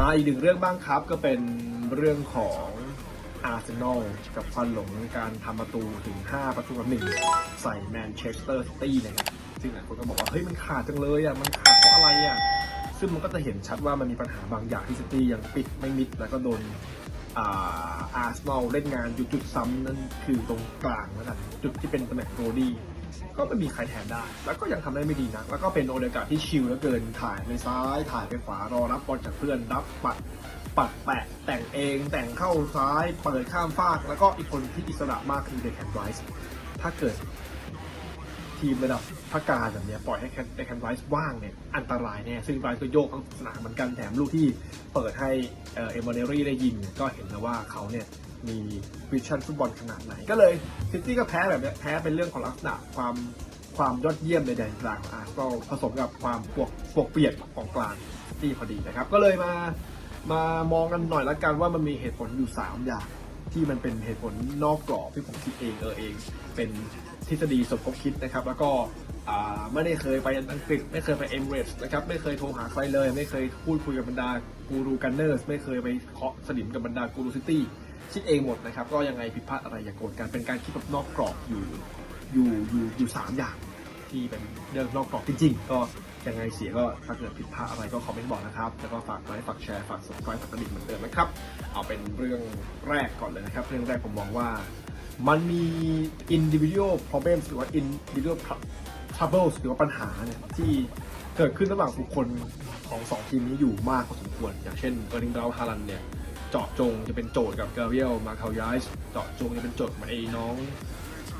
มาอีกหนึ่งเรื่องบ้างครับก็เป็นเรื่องของอาร์เซนอลกับควันหลงการทำประตูถึง 5 ประตูกับหนึ่งใส่แมนเชสเตอร์ซิตี้นะครับซึ่งหลายคนก็บอกว่า เฮ้ย มันขาดจังเลยอะ มันขาดเพราะอะไรอะ ซึ่งมันก็จะเห็นชัดว่ามันมีปัญหาบางอย่างที่ซิตี้ยังปิดไม่มิด แล้วก็โดนอาร์เซนอลเล่นงานอยู่จุดซ้ำนั่นคือตรงกลางนะครับจุดที่เป็นตำแหน่งโรดี้ ก็ไม่มีใครแทนได้ แล้วก็ยังทำได้ไม่ดีนะแล้วก็เป็นโอเดกาที่ชิลเหลือเกินถ่ายไปซ้ายถ่ายไปขวารอรับบอลจากเพื่อนรับปัดปัดแปะแต่งเองแต่งเข้าซ้ายเปิดข้ามฟาก แล้วก็อีกคนที่อิสระมากคือเดคแคนไรส์ถ้าเกิดทีมระดับพักการแบบนี้ปล่อยให้เดคแคนไรส์ว่างเนี่ยอันตรายแน่ซึ่งไรส์ก็โยกทั้งสนามเหมือนกันแถมลูกที่เปิดให้เอ่อเอมเบอร์รี่ได้ยิงเนี่ยก็เห็นแล้วว่าเขาเนี่ย มีวิชั่นฟุตบอลขนาดไหน ก็เลยซิตี้ก็แพ้แบบเนี้ยแพ้เป็นเรื่องของลักษณะความความยอดเยี่ยมในแดนกลางของอาร์เซนอลผสมกับความปวกปวกเปียกของกลางซิตี้พอดีนะครับ ก็เลยมามามองกันหน่อยละกันว่ามันมีเหตุผลอยู่ 3 อย่าง ที่มันเป็นเหตุผลนอกกรอบที่ผมคิดเองเออเอง เป็นทฤษฎีสมคบคิดนะครับ แล้วก็อ่าไม่ได้เคยไปอังกฤษ ไม่เคยไปเอมิเรตส์นะครับ ไม่เคยโทรหาใครเลย ไม่เคยพูดคุยกับบรรดากูรูกันเนอร์สไม่เคยไปเคาะสนิมกับบรรดากูรูซิตี้ คิดเองหมดนะครับ ก็ยังไงผิดพลาดอะไรอย่าโกรธกันเป็นการคิดแบบนอกกรอบอยู่อยู่อยู่อยู่สามอย่าง ที่เป็นเรื่องนอกกรอบจริงๆ ก็ยังไงเสียก็ถ้าเกิดผิดพลาดอะไรก็คอมเมนต์บอกนะครับ แล้วก็ฝากไลค์ฝากแชร์ฝาก subscribe ฝากกระดิ่งเหมือนเดิมนะครับ เอาเป็นเรื่องแรกก่อนเลยนะครับ เรื่องแรกผมมองว่ามันมี individual problems หรือว่า individual troubles หรือว่าปัญหาเนี่ยที่เกิดขึ้นระหว่างบุคคลของสองทีมนี้อยู่มากพอสมควร อย่างเช่นเออร์ลิงดาวฮาลันเนี่ย เจาะจงจะเป็นโจทย์กับเกเรียลมาคาวยส์เจาะจงจะเป็นโจทย์กับไอ้น้อง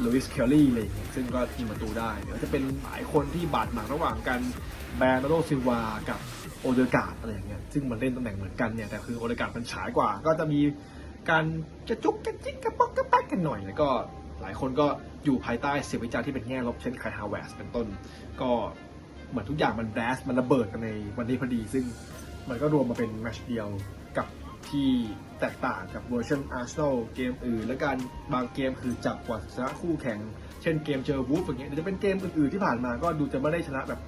ลุยส์เคลลี่อะไรอย่างเงี้ยซึ่งก็ยิงประตูได้เดี๋ยวจะเป็นหลายคนที่บาดหมางระหว่างกันแบรนโดซิวากับโอเดกาดอะไรอย่างเงี้ยซึ่งมันเล่นตำแหน่งเหมือนกันเนี่ยแต่คือโอเดกาดมันฉายกว่า ก็จะมีการกระจุกกระจิกกระป๊อกกระแป๊กกันหน่อยแล้วก็หลายคนก็อยู่ภายใต้เสียงวิจารณ์ที่เป็นแง่ลบเช่นไคลฮาวเวสเป็นต้น ก็เหมือนทุกอย่างมันแบสมันระเบิดกันในวันนี้พอดี ซึ่งมันก็รวมมาเป็นแมชเดียวกับ ที่แตกต่างกับเวอร์ชันอาร์เซนอลเกมอื่น และการบางเกมคือจับกว่าชนะคู่แข่ง เช่นเกมเจอวูฟอย่างเงี้ยหรือจะเป็นเกมอื่นๆที่ผ่านมาก็ดูจะไม่ได้ชนะแบบ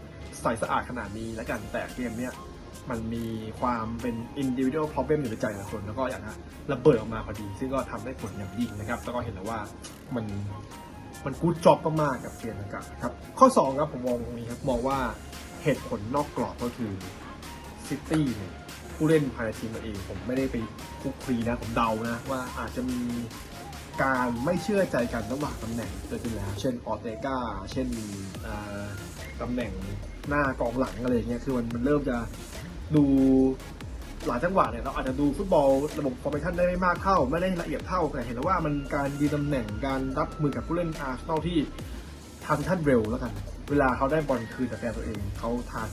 ใสสะอาดขนาดนี้แล้วกันแต่เกมเนี้ยมันมีความเป็น individual problem อยู่ในใจแต่ละคน แล้วก็อย่างนั้นระเบิดออกมาพอดี ซึ่งก็ทำได้ผลอย่างยิ่งนะครับ แล้วก็เห็นแล้วว่ามันมันกูดจ็อบมากๆกับเกมนะครับครับ ข้อ 2 ครับผมมองตรงนี้ครับ มองว่าเหตุผลนอกกรอบก็คือซิตี้เนี่ย ผู้เล่นภายในทีมตัวเอง ผมไม่ได้ไปคุกคีนะผมเดานะว่าอาจจะมีการไม่เชื่อใจกันระหว่างตำแหน่งเกิดขึ้นแล้ว เช่นออเตกาเช่นตำแหน่งหน้ากองหลังอะไรเงี้ยคือมันมันเริ่มจะดูหลายจังหวะเนี่ยเราอาจจะดูฟุตบอลระบบฟอร์เมชันได้ไม่มากเท่า ไม่ได้ละเอียดเท่าแต่เห็นแล้วว่ามันการยืนตำแหน่งการรับมือกับผู้เล่นอาร์เซนอลที่ทำท่านเร็วแล้วกัน เวลาเขาได้บอลคืนจากแฟนตัวเองเขาทาน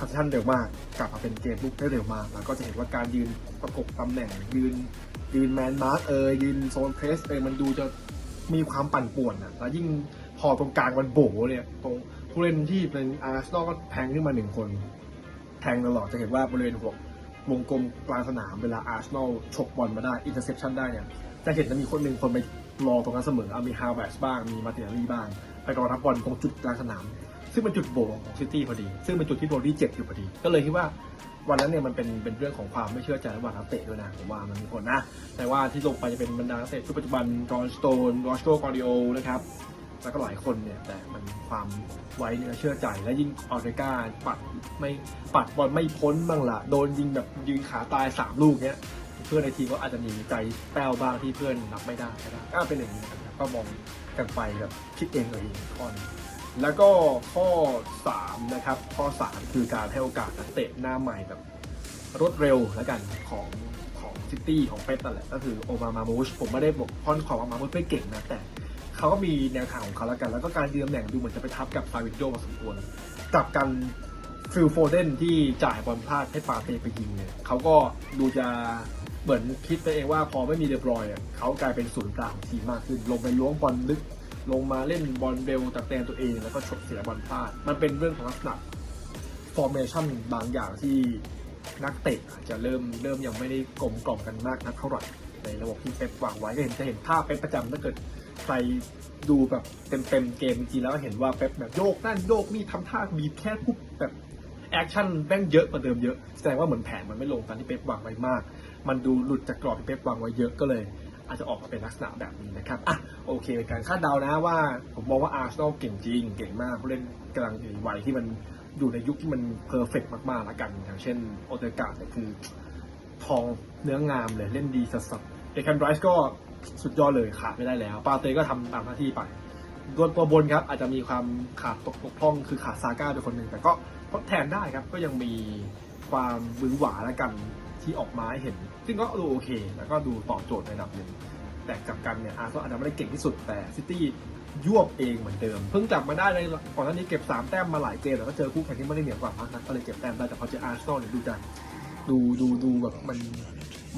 ทัชชั่นเร็วมาก กลับมาเป็นเกมลุกได้เร็วมาก แล้วก็จะเห็นว่าการยืนประกบตำแหน่งยืนยืนแมนมาร์กเอยยืนโซนเพรสเอยมันดูจะมีความปั่นป่วนอะแล้วยิ่งพอตรงกลางมันโบเนี่ยตรงผู้เล่นที่เป็นอาร์เซนอลก็แทงขึ้นมาหนึ่งคน แทงตลอดจะเห็นว่าบริเวณหัววงกลมกลางสนามเวลาอาร์เซนอลฉกบอลมาได้อินเตอร์เซปชันได้เนี่ยจะเห็นจะมีคนหนึ่งคนไปรอตรงนั้นเสมอเอามีฮาวเวสบ้างมีมาเตอรี่บ้าง ไปรอรับบอลตรงจุดกลางสนาม ซึ่งเป็นจุดโบว์ของซิตี้พอดี ซึ่งเป็นจุดที่โบดี้เจ็บอยู่พอดี ก็เลยคิดว่าวันนั้นเนี่ยมันเป็นเป็นเรื่องของความไม่เชื่อใจระหว่างนักเตะด้วยนะผมว่ามันมีผลนะ แต่ว่าที่ลงไปจะเป็นบรรดานักเตะชุดปัจจุบันจอร์นสโตนรอสโกกอริโอนะครับแล้วก็หลายคนเนี่ยแต่มันความไว้เนื้อเชื่อใจ และยิ่งออเดกาปัดไม่ปัดบอลไม่พ้นบ้างละโดนยิงแบบยืนขาตายสามลูกเนี้ยเพื่อนในทีมก็อาจจะมีใจแป้วบ้างที่เพื่อนรับไม่ได้ก็เป็นอย่างนี้นะครับก็มองกันไปแบบคิดเองเลยข้อน แล้วก็ข้อ 3 นะครับ ข้อ 3 คือการให้โอกาสนักเตะหน้าใหม่แบบรวดเร็วแล้วกันของของซิตี้ของเป๊ปนั่นแหละก็คือโอมามามูชผมไม่ได้บอกค่อนของโอมามูชไม่เก่งนะแต่เขาก็มีแนวทางของเขาแล้วกัน แล้วก็การยืนตำแหน่งดูเหมือนจะไปทับกับซาวิโจมาสมควรกลับกันฟิลโฟเดนที่จ่ายบอลพลาดให้ปาเต้ไปยิงเนี่ยเขาก็ดูจะเหมือนคิดไปเองว่าพอไม่มีเดบรอย์เขากลายเป็นศูนย์กลางของทีมมากขึ้น ลงไปล้วงบอลลึก ลงมาเล่นบอลเร็วตักแตนตัวเอง แล้วก็ฉกเสียบอลพลาด มันเป็นเรื่องของลักษณะฟอร์เมชันบางอย่างที่นักเตะอาจจะเริ่มเริ่มยังไม่ได้กลมกล่อมกันมากนักเท่าไหร่ในระบบที่เป๊ปวางไว้ก็เห็นจะเห็นภาพเป็นประจำถ้าเกิดใครดูแบบเต็มๆเกมจริงๆแล้วเห็นว่าเป๊ปแบบโยกนั่นโยกนี่ทำท่าบีบแค่ปุ๊บแบบแอคชั่นแม่งเยอะกว่าเดิมเยอะแสดงว่าเหมือนแผนมันไม่ลงตามที่เป๊ปวางไว้มาก มันดูหลุดจากกรอบที่เป๊ปวางไว้เยอะก็เลย อาจจะออกมาเป็นลักษณะแบบนี้นะครับอะโอเคเป็นการคาดเดานะว่า ผมมองว่าอาร์เซนอลเก่งจริง เก่งมากผู้เล่นกำลังอยู่ในวัยที่มันอยู่ในยุคที่มันเพอร์เฟกมากๆแล้วกัน อย่างเช่นโอเตกาเนี่ยคือ ทองเนื้องามเลยเล่นดีสัสๆเอคันไรส์ก็สุดยอดเลยขาดไม่ได้แล้ว ปาเต้ก็ทำตามหน้าที่ไปตัวตัวบนครับ อาจจะมีความขาดตกบกพร่องคือขาดซาก้าเป็นคนหนึ่งแต่ก็ทดแทนได้ครับ ก็ยังมีความบือหวาแล้วกันที่ออกมาให้เห็น ซึ่งก็ดูโอเค แล้วก็ดูตอบโจทย์ในระดับหนึ่งแต่กับกันเนี่ยอาร์เซนอลอาจจะไม่ได้เก่งที่สุดแต่ซิตี้ยวบเองเหมือนเดิม เพิ่งกลับมาได้ในก่อนหน้านี้เก็บ 3 แต้มมาหลายเกมแล้วก็เจอคู่แข่งที่ไม่ได้เหนือกว่ามากนักก็เลยเก็บแต้มได้แต่พอเจออาร์เซนอลเนี่ยดูจะดูดูดูแบบมัน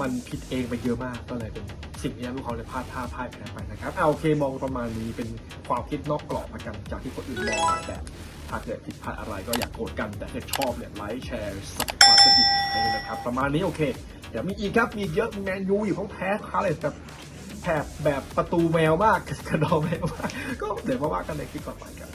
มันผิดเองไปเยอะมากก็เลยเป็นสิ่งที่ทำให้เขาเลยพลาดท่าพ่ายแพ้ไปนะครับเอาโอเคมองประมาณนี้เป็นความคิดนอกกรอบละกันจากที่คนอื่นมองหลาแบบถ้าเกิดผิดพลาดอะไรก็อยากโกรธกันแต่ถ้าชอบเนี่ยไลค์แชร์สับสไครต์ก็ดีนะครับประมาณนี้โอเค เดี๋ยวมีอีกครับ มีเยอะแมนยูอยู่ต้องแพ้คาเลยแบบแผบแบบประตูแมวมากกระดองแมวมากก็เดี๋ยวมาว่ากันในคลิปต่อไปครับ